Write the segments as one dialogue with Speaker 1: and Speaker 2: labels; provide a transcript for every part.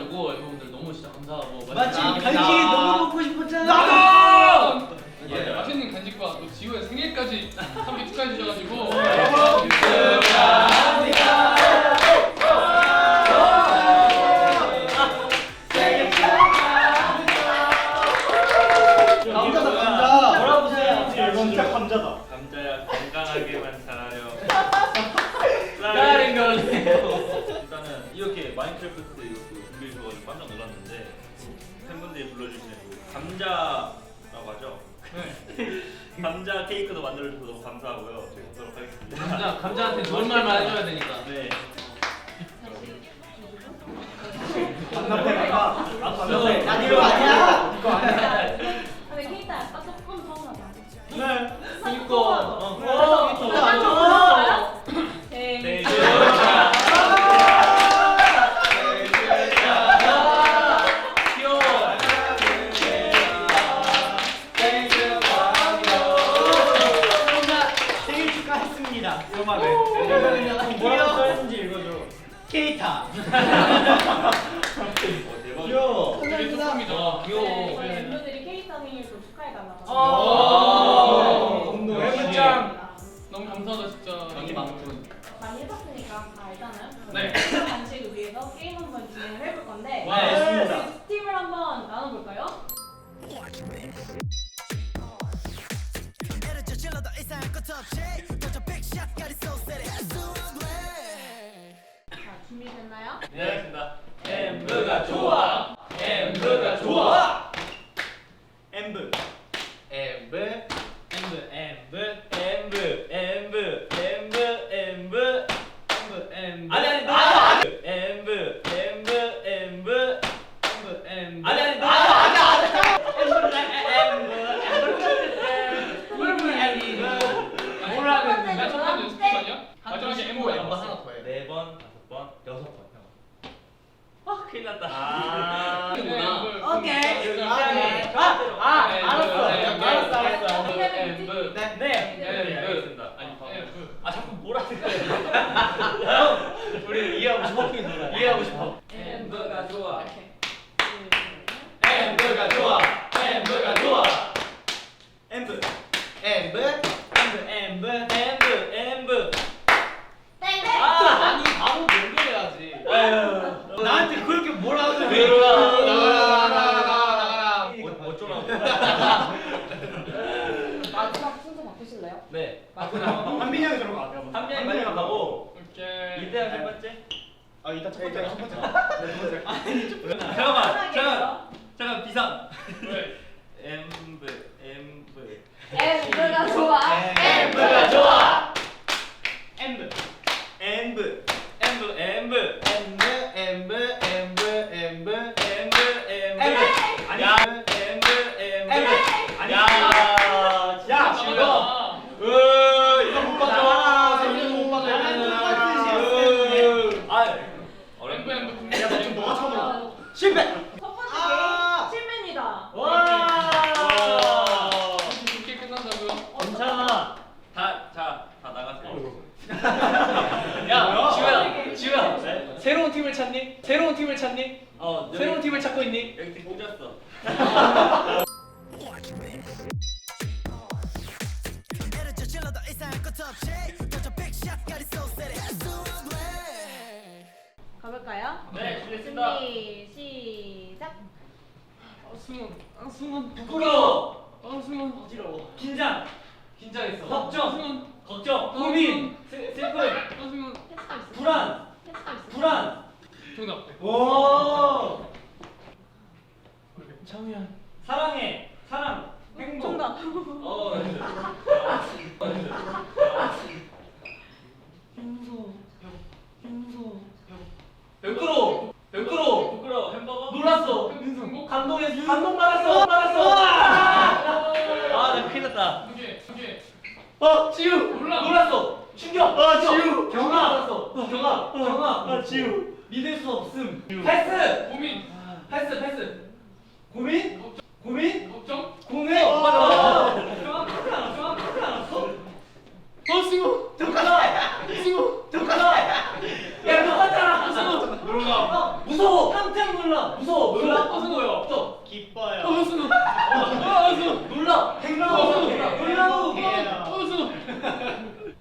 Speaker 1: 해주셔가지고 여러분들 너무 진짜 감사하고
Speaker 2: 마치. 간식이 너무 먹고 싶었잖아.
Speaker 3: 나도!
Speaker 1: 예.
Speaker 3: 네, 맛있는 간식과 또 지호의 생일까지 함께 축하해 주셔가지고
Speaker 2: 감자라고
Speaker 4: 하죠.
Speaker 3: 네.
Speaker 4: 감자 케이크도 만들어 주셔서 너무 감사하고요. 저희 먹도록 하겠습니다.
Speaker 1: 감자 감자한테 좋은 말만 해줘야 되니까.
Speaker 4: 네.
Speaker 5: 반납해.
Speaker 2: 난 이거 아니야. 이거 아니야.
Speaker 6: 근데 케이타 약간 조금 서운하다.
Speaker 5: 네.
Speaker 1: 그니까 어,
Speaker 2: 어,
Speaker 1: 어,
Speaker 2: 습니다.
Speaker 5: 위험하네.
Speaker 2: 뭐라고 써있는지 읽어줘. 케이타. 귀여워.
Speaker 3: 되게 조금이죠.
Speaker 1: 아, 귀여워.
Speaker 6: 멤버들이 케이타 생일 좀 축하해달라고.
Speaker 1: 아.
Speaker 2: 감동.
Speaker 1: 해물짱.
Speaker 3: 너무 감사하다 진짜.
Speaker 1: 여기 많군.
Speaker 6: 많이 해봤으니까 다 알잖아요.
Speaker 3: 네.
Speaker 6: 네. 간식을 위해서 게임 한번 진행을 해볼 건데
Speaker 2: 와, 알겠습니다.
Speaker 6: 우리 팀을 한번 나눠볼까요? 준비됐나요?
Speaker 4: 네, 알겠습니다.
Speaker 1: 엠브가 좋아. 엠브가 좋아.
Speaker 5: 엠브.
Speaker 1: 엠브.
Speaker 2: 엠브, 엠브,
Speaker 4: 엠브 엠브 엠브 엠브
Speaker 2: 엠브, 엠브.
Speaker 4: 아니 아니 나 엠브 엠브 엠브
Speaker 2: 엠브, 엠브.
Speaker 4: 아니 아니 나
Speaker 1: 뭐라 그랬는데?
Speaker 3: 첫 번째 연습 시간이야? 마지막에
Speaker 1: 엠브
Speaker 3: 엠버
Speaker 1: 엠브
Speaker 3: 엠버
Speaker 1: 하나 더 해.
Speaker 4: 네 번, 다섯 번, 여섯 번. 아, 큰일 났다.
Speaker 5: 아.
Speaker 2: 오케이.
Speaker 3: 아,
Speaker 2: 아, 아, 알았어.
Speaker 3: 엠브,
Speaker 2: 알았어, 알았어.
Speaker 3: 엠브,
Speaker 1: 엠브.
Speaker 2: 네, 네.
Speaker 4: 네,
Speaker 3: 엠브.
Speaker 4: 알겠습니다.
Speaker 3: 아니 엠브.
Speaker 4: 아, 자꾸 뭐라 그래.
Speaker 1: 우리 이해하고 싶어. 이해하고 싶어. 엠브가 좋아.
Speaker 6: 이렇게.
Speaker 1: 엠브가 좋아. 엠브가 좋아.
Speaker 5: 엠브.
Speaker 1: 엠브.
Speaker 2: 엠브, 엠브.
Speaker 4: 엠브, 엠브.
Speaker 6: 네, 네.
Speaker 1: 아, 아니 바로 연결해야지.
Speaker 4: 아유.
Speaker 2: 나한테 그렇게 뭐라 그래?
Speaker 1: 나가라 나가라 나가라.
Speaker 4: 어, 어쩌라고.
Speaker 6: 마지막 순서
Speaker 1: 네.
Speaker 6: 마지막.
Speaker 5: 한빈이 형이 저런 거안 해요.
Speaker 4: 한 명이 마지막 가고
Speaker 3: 오케이.
Speaker 4: 이때가 세 번째.
Speaker 5: 아 이따 첫 번째 첫 번째. 네, 두 번째.
Speaker 4: 잠깐만, 잠깐, 잠깐 비상.
Speaker 3: 왜?
Speaker 4: 엠브, 엠브.
Speaker 6: 엠브가 좋아.
Speaker 1: 엠브가 좋아.
Speaker 2: 엠브,
Speaker 4: 엠브, 엠브. 엠브
Speaker 1: 엠브 엠브 엠브 엠브,
Speaker 4: 엠브.
Speaker 2: 아니,
Speaker 4: 야, 엠브, 엠브.
Speaker 2: 아니,
Speaker 4: 야,
Speaker 2: 야,
Speaker 3: 지호야.
Speaker 1: 으 이거 못
Speaker 2: 나와.
Speaker 1: 받아. 생일 못 받아.
Speaker 2: 나랑
Speaker 1: 이거는.
Speaker 2: 똑같은
Speaker 4: 아,
Speaker 3: 엠브
Speaker 4: 어렵네.
Speaker 3: 엠브 국민.
Speaker 5: 야, 좀 너가 처음으로.
Speaker 2: 실패.
Speaker 6: 첫 번째
Speaker 2: 아.
Speaker 6: 게임 실패입니다.
Speaker 2: 와.
Speaker 3: 이렇게 끝난다고요?
Speaker 2: 괜찮아.
Speaker 4: 다, 자, 다 나가세요.
Speaker 1: 야 지우야 지우야 새로운 팀을 찾니? 새로운 팀을 찾니?
Speaker 4: 어, 여기,
Speaker 1: 새로운 팀을 찾고 있니?
Speaker 4: 여기 팀 꽂았어.
Speaker 7: 에너지 질러도 이상할 것 없이 도저 빅샷까지 쏘세리
Speaker 6: 가볼까요?
Speaker 4: 네, 준비했습니다.
Speaker 6: 준비 시작.
Speaker 3: 아 승원. 아 승원.
Speaker 1: 부끄러워.
Speaker 3: 아 승원.
Speaker 1: 어지러워.
Speaker 2: 긴장,
Speaker 1: 긴장했어.
Speaker 2: 걱정,
Speaker 3: 승원.
Speaker 2: 걱정, 고민, 슬- 슬픔,
Speaker 3: 아 승원.
Speaker 6: 패스가 있어.
Speaker 2: 불안,
Speaker 6: 패스가 있어.
Speaker 2: 불안.
Speaker 3: 정답.
Speaker 2: 오.
Speaker 1: 장우야.
Speaker 2: 사랑해, 사랑, 행복.
Speaker 6: 정답.
Speaker 1: 어. 부끄러워. 부끄러워.
Speaker 4: 부끄러워, 햄버거?
Speaker 1: 놀랐어.
Speaker 3: 승복.
Speaker 1: 감동했어. 감동 받았어. 받았어.
Speaker 4: 아, 나 큰일 났다.
Speaker 3: 두 개. 두 개.
Speaker 1: 어 지우.
Speaker 3: 몰라.
Speaker 1: 놀랐어. 충격.
Speaker 2: 어, 지우, 경아.
Speaker 1: 경아 경아 아 지우 믿을 수 없음 패스
Speaker 3: 고민.
Speaker 1: 패스 패스 고민 고민
Speaker 3: 걱정.
Speaker 1: 공해
Speaker 3: 어,
Speaker 1: 맞아
Speaker 3: 맞아.
Speaker 1: 경아 그렇게 안 왔어 그렇게 안 왔어
Speaker 3: 어 승우.
Speaker 1: 경아
Speaker 3: 승우.
Speaker 1: 경아 야 경아잖아
Speaker 3: 승우.
Speaker 1: 놀라 무서워 깜짝 놀라 무서워 놀라
Speaker 3: 어, 승우요.
Speaker 1: 또
Speaker 5: 기뻐요.
Speaker 3: 어 승우. 어 승우.
Speaker 1: 놀라 놀라워 놀라워
Speaker 3: 어 승우.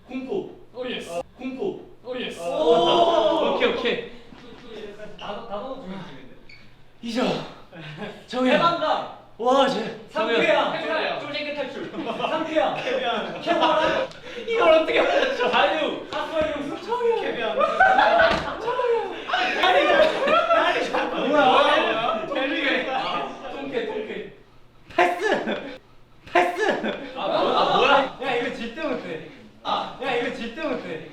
Speaker 1: 공포
Speaker 3: 오 예스.
Speaker 1: 공포
Speaker 3: 오 예스.
Speaker 1: 오
Speaker 6: 오케이 오케이.
Speaker 1: 나도 나도 중요해
Speaker 6: 이죠. 정현.
Speaker 1: 해방감
Speaker 6: 와제
Speaker 1: 상쾌함
Speaker 3: 상쾌함.
Speaker 1: 쫄쟁이 탈출 상쾌함 쾌활함
Speaker 6: 이걸 어떻게 맞춰?
Speaker 1: 자유 사소한 웃음 청해
Speaker 5: 캐비안.
Speaker 1: 뭐야
Speaker 5: 벨리게.
Speaker 1: 통쾌 통쾌
Speaker 5: 패스. 패스.
Speaker 1: 아 뭐야
Speaker 5: 야 이거 질때 못해. 아, 야 이거 질때 못해.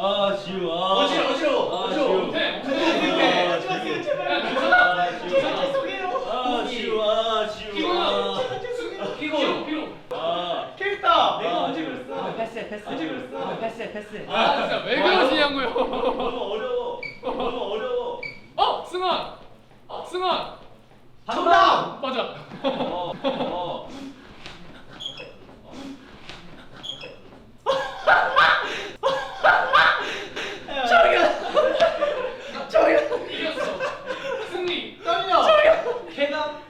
Speaker 4: 아 지우 아
Speaker 1: 어지러 어지러워
Speaker 4: 아,
Speaker 1: 어지러워
Speaker 4: 지우.
Speaker 3: 못해.
Speaker 5: 못해. 하지 마세요 제발.
Speaker 3: 야 괜찮아.
Speaker 4: 아 지우
Speaker 5: 죄송해요.
Speaker 4: 아 지우 아 지우
Speaker 3: 피곤하.
Speaker 4: 아
Speaker 3: 피로 피로.
Speaker 4: 아
Speaker 5: 캐릭터.
Speaker 1: 내가
Speaker 4: 아,
Speaker 1: 언제
Speaker 4: 지금.
Speaker 1: 그랬어
Speaker 5: 패스 패스.
Speaker 1: 언제 그랬어
Speaker 5: 패스.
Speaker 3: 아 진짜 왜 그러시냐고요.
Speaker 4: 너무 어려워 너무 어려워
Speaker 3: 어 승환. 승환.
Speaker 5: 정답.
Speaker 3: 맞아.
Speaker 4: 어, 어.
Speaker 3: 승리.
Speaker 5: 떨려.
Speaker 1: 쾌감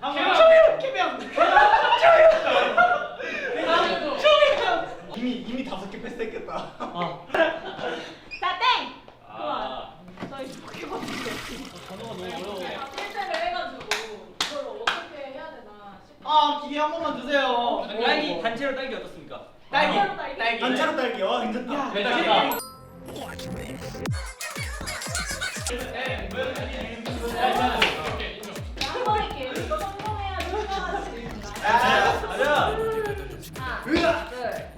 Speaker 3: 캐비안.
Speaker 5: 캐비안.
Speaker 3: 캐비안.
Speaker 5: 이미 이미 다섯 개 패스했겠다.
Speaker 2: 자, 땡!
Speaker 4: 아
Speaker 2: 저희 포켓몬인데.
Speaker 1: 단어가 너무 어려워
Speaker 2: 실패를 해가지고 이걸 어떻게 해야 되나 싶어.
Speaker 5: 아 기회 한 번만 주세요.
Speaker 1: 딸기 단체로 딸기 어떻습니까?
Speaker 5: 딸기.
Speaker 2: 단체로 딸기.
Speaker 5: 단체로 딸기. 와 괜찮다.
Speaker 1: 괜찮다
Speaker 3: 오케이 인정.
Speaker 2: 한 번에 게임 성공해야 효과가 지니다
Speaker 5: 아,
Speaker 1: 가자
Speaker 2: 하나, 둘,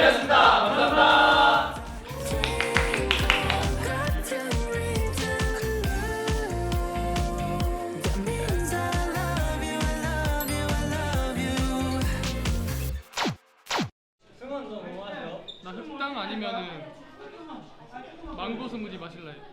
Speaker 3: 재미였습니다. 감사합니다.
Speaker 1: 승원 너뭐 하세요?
Speaker 3: 나 흑당 아니면은 망고 스무디 마실래.